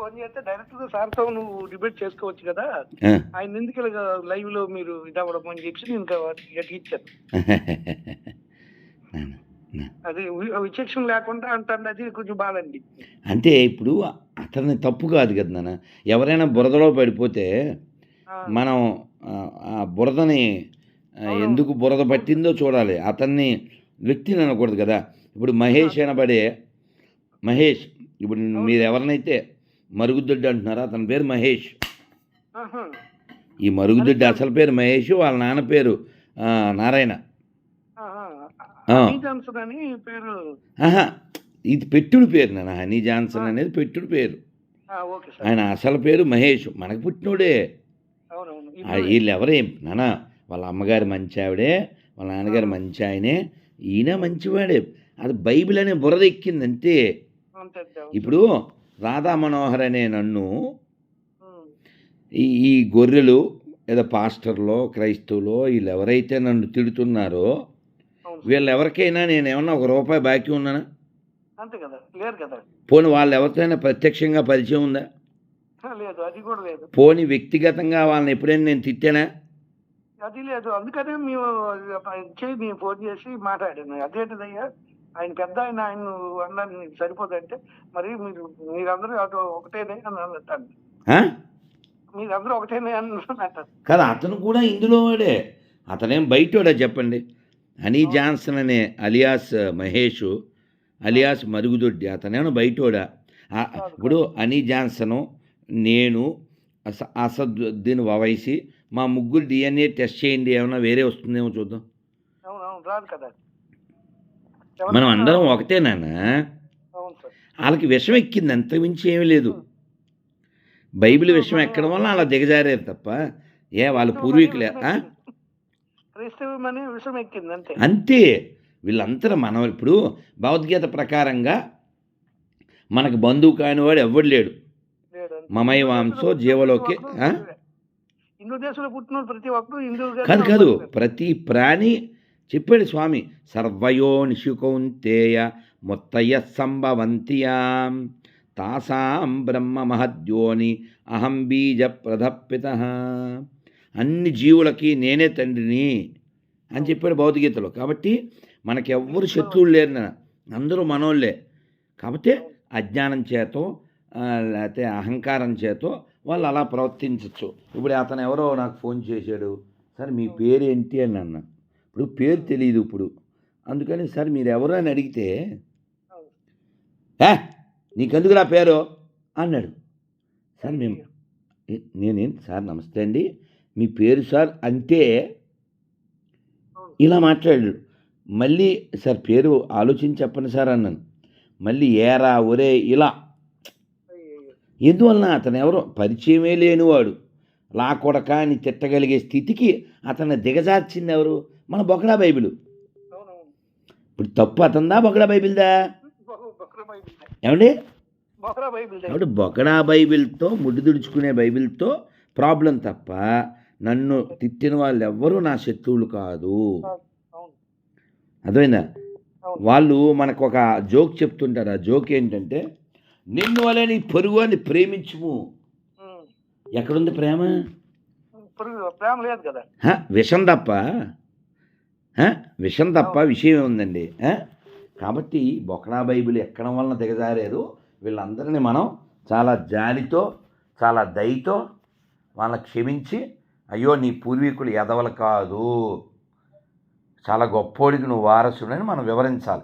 Phone చేస్తే డైరెక్ట్గా సార్తో నువ్వు డిబేట్ చేసుకోవచ్చు కదా. ఆయన ఎందుకు లైవ్లో మీరు ఇదవ్వడం అని చెప్పి నేను ఇచ్చాను. అది విచక్షణ లేకుండా అంటాను అది కొంచెం బాధండి అంటే ఇప్పుడు అతని తప్పు కాదు కదా నాన్న. ఎవరైనా బురదలో పడిపోతే మనం ఆ, బురదని. ఎందుకు బురద పట్టిందో చూడాలి. అతన్ని వ్యక్తిని అనకూడదు కదా. ఇప్పుడు మహేష్ అనబడే మహేష్ ఇప్పుడు మీరు ఎవరినైతే మరుగుదొడ్డి అంటున్నారో? అతని పేరు మహేష్. ఈ మరుగుదొడ్డి అసలు పేరు మహేష్ వాళ్ళ నాన్న పేరు నారాయణ. ఇది పెట్టుడు పేరు నాన్న. హనీ జాన్సన్ అనేది పెట్టుడు పేరు. ఆయన అసలు పేరు మహేష్. మనకు పుట్టినోడే. వీళ్ళు ఎవరేం నాన్న వాళ్ళ అమ్మగారు మంచి ఆవిడే వాళ్ళ నాన్నగారు మంచి ఆయనే. ఈయన మంచివాడే. అది బైబిల్ అనే బురద ఎక్కింది అంతే. ఇప్పుడు రాధా మనోహర్ అనే నన్ను. ఈ ఈ గొర్రెలు ఏదో పాస్టర్లో క్రైస్తవులో వీళ్ళు ఎవరైతే నన్ను తిడుతున్నారో వీళ్ళు ఎవరికైనా నేను ఏమన్నా ఒక రూపాయి బాకీ ఉన్నానా? అంతే కదా లేరు కదా. పోనీ వాళ్ళు ఎవరితోనైనా ప్రత్యక్షంగా పరిచయం ఉందా? లేదు అది కూడా లేదు. పోనీ వ్యక్తిగతంగా వాళ్ళని ఎప్పుడైనా నేను తిట్టానా? అది లేదు అందుకనే మేము ఫోన్ చేసి మాట్లాడాను. అదేంటిదయ్యా? ఆయన పెద్ద ఆయన ఆయన అన్నాను నీకు సరిపోదంటే మరి మీరు మీరందరూ అటు ఒకటేనే అని అన్నట్టు? మీరందరూ ఒకటేనే అని అంటారు కదా అతను కూడా ఇందులో వాడే. అతనేం బయటోడా చెప్పండి. హనీ జాన్సన్ అనే అలియాస్ మహేష్ అలియాస్ మరుగుదొడ్డి అతనేమో బయటోడా. ఇప్పుడు హనీ జాన్సను నేను అస అసదుద్దీన్ వవైసి మా ముగ్గురు డిఎన్ఏ టెస్ట్ చేయండి ఏమైనా వేరే వస్తుందేమో చూద్దాం. రాదు కదా. మనం అందరం ఒకటేనా అవును సార్. వాళ్ళకి విషం ఎక్కింది అంత మించి ఏమీ లేదు. బైబిల్ విషం ఎక్కడం వల్ల అలా దిగజారారు తప్ప ఏ వాళ్ళ పూర్వీకులే విషయం అంతే. వీళ్ళంతా మనం ఇప్పుడు భగవద్గీత ప్రకారంగా మనకు బంధువు కాని వాడు ఎవ్వడు లేడు. మమై వాంసో జీవలోకి ఆ? హిందూ దేశంలో పుట్టిన వాళ్ళు ప్రతి ఒక్కరు హిందూ కాదు కాదు. ప్రతి ప్రాణి చెప్పాడు స్వామి సర్వయో నిశుకౌంతేయ మొత్తయ సంభవంతియాం. తాసాం బ్రహ్మ మహద్యోని అహం బీజ ప్రధప్పిత అన్ని జీవులకి నేనే తండ్రిని అని చెప్పాడు భౌతికగీతలో కాబట్టి మనకి ఎవ్వరు శత్రువులు లేరు నాన్న. అందరూ మనోళ్ళే. కాబట్టి అజ్ఞానం చేతో లేకపోతే అహంకారం చేతో వాళ్ళు అలా ప్రవర్తించవచ్చు ఇప్పుడు అతను ఎవరో నాకు ఫోన్ చేశాడు. సార్ మీ పేరు ఏంటి అని అన్న ఇప్పుడు పేరు తెలియదు ఇప్పుడు. అందుకని సార్ మీరు ఎవరు అని అడిగితే ఏ నీకెందుకు నా పేరు? అన్నాడు. సార్ మేము "ఏ- నేనేం సార్ నమస్తే అండి. మీ పేరు సార్ అంటే ఇలా మాట్లాడాడు. మళ్ళీ సార్ పేరు ఆలోచించి చెప్పండి సార్ అన్నాను. మళ్ళీ ఏరా ఒరే ఇలా. ఎందువలన అతను ఎవరో పరిచయమే లేనివాడు. లా కొడక అని తిట్టగలిగే స్థితికి అతన్ని దిగజార్చింది ఎవరు? మన బొకడా బైబిల్. ఇప్పుడు తప్పు అతందా బొకడా బైబిల్దా? ఏమండి? కాబట్టి బొకడా బైబిల్తో ముడ్డు దుడుచుకునే బైబిల్తో ప్రాబ్లం తప్ప నన్ను తిట్టిన వాళ్ళు ఎవ్వరూ నా శత్రువులు కాదు. అర్థమైందా? వాళ్ళు మనకు ఒక జోక్ చెప్తుంటారు. ఆ జోక్ ఏంటంటే నిన్ను వలె నీ పొరుగు అని ప్రేమించుము. ఎక్కడుంది ప్రేమ? ప్రేమ లేదు కదా. విషం తప్ప. విషం తప్ప విషయం ఏముందండి హ? కాబట్టి బొకడా బైబిల్ ఎక్కడం వలన దిగజారారు. వీళ్ళందరినీ మనం చాలా జాలితో చాలా దయతో వాళ్ళని క్షమించి అయ్యో నీ పూర్వీకులు ఎదవలు కాదు. చాలా గొప్పోడికి నువ్వు వారసుడని మనం వివరించాలి.